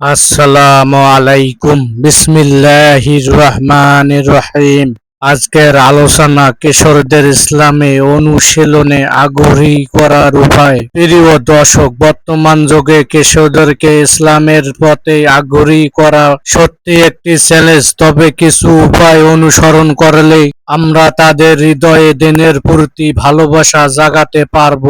আসসালামু আলাইকুম। বিসমিল্লাহির রহমানির রহিম। আজকের আলোচনা কিশোরদের ইসলামে অনুশীলনে আগ্রহী করার উপায়। প্রিয় দর্শক, বর্তমান যুগে কিশোরদেরকে ইসলামের পথে আগ্রহী করা সত্যি একটি চ্যালেঞ্জ তবে কিছু উপায় অনুসরণ করলে আমরা তাদের হৃদয়ে দিনের প্রতি ভালোবাসা জাগাতে পারব।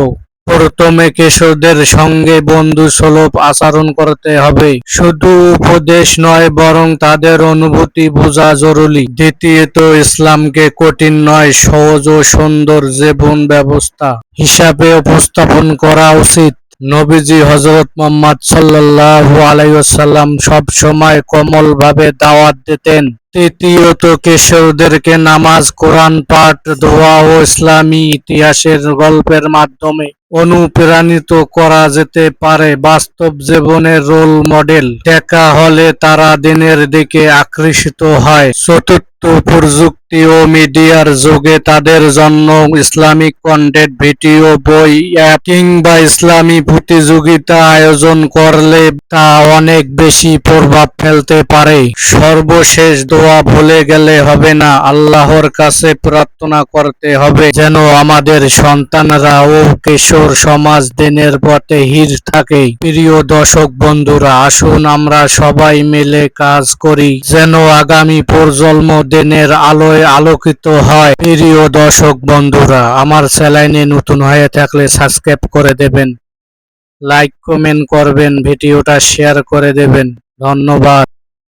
প্রথমে কিশোরদের সঙ্গে বন্ধু সুলভ আচরণ করতে হবে। শুধু উপদেশ নয়, বরং তাদের অনুভূতি বোঝা জরুরি। দ্বিতীয়ত, ইসলামকে কঠিন নয়, সহজ ও সুন্দর জীবন ব্যবস্থা হিসাবে উপস্থাপন করা উচিত। নবীজি হজরত মোহাম্মদ সাল্লাল্লাহু আলাইসাল্লাম সব সময় কোমল ভাবে দাওয়াত দিতেন। তৃতীয়ত, কিশোরদেরকে নামাজ, কোরআন পাঠ, দোয়া ও ইসলামী ইতিহাসের গল্পের মাধ্যমে অনুপ্রাণিত করা যেতে পারে। বাস্তব জীবনের রোল মডেল দেখা হলে তারা দিনের দিকে আকর্ষিত হয়। চতুর্থ প্রযুক্তি ও মিডিয়ার যুগে তাদের জন্য ইসলামিক কন্টেন্ট ভিডিও, বই অ্যাপ কিংবা ইসলামী প্রতিযোগিতা আয়োজন করলে তা অনেক বেশি প্রভাব ফেলতে পারে। সর্বশেষ দোয়া ভুলে গেলে হবে না, আল্লাহর কাছে প্রার্থনা করতে হবে যেন আমাদের সন্তানরা ও কিশোর সমাজ দিনের পথে হির থাকে। প্রিয় দর্শক বন্ধুরা, আসুন আমরা সবাই মিলে কাজ করি, যেন আগামী প্রজন্ম দিনের আলোয় আলোকিত হয়। প্রিয় দর্শক বন্ধুরা, আমার চ্যানেলে নতুন হয়ে থাকলে সাবস্ক্রাইব করে দেবেন। লাইক, কমেন্ট করবেন, ভিডিওটা শেয়ার করে দেবেন। ধন্যবাদ।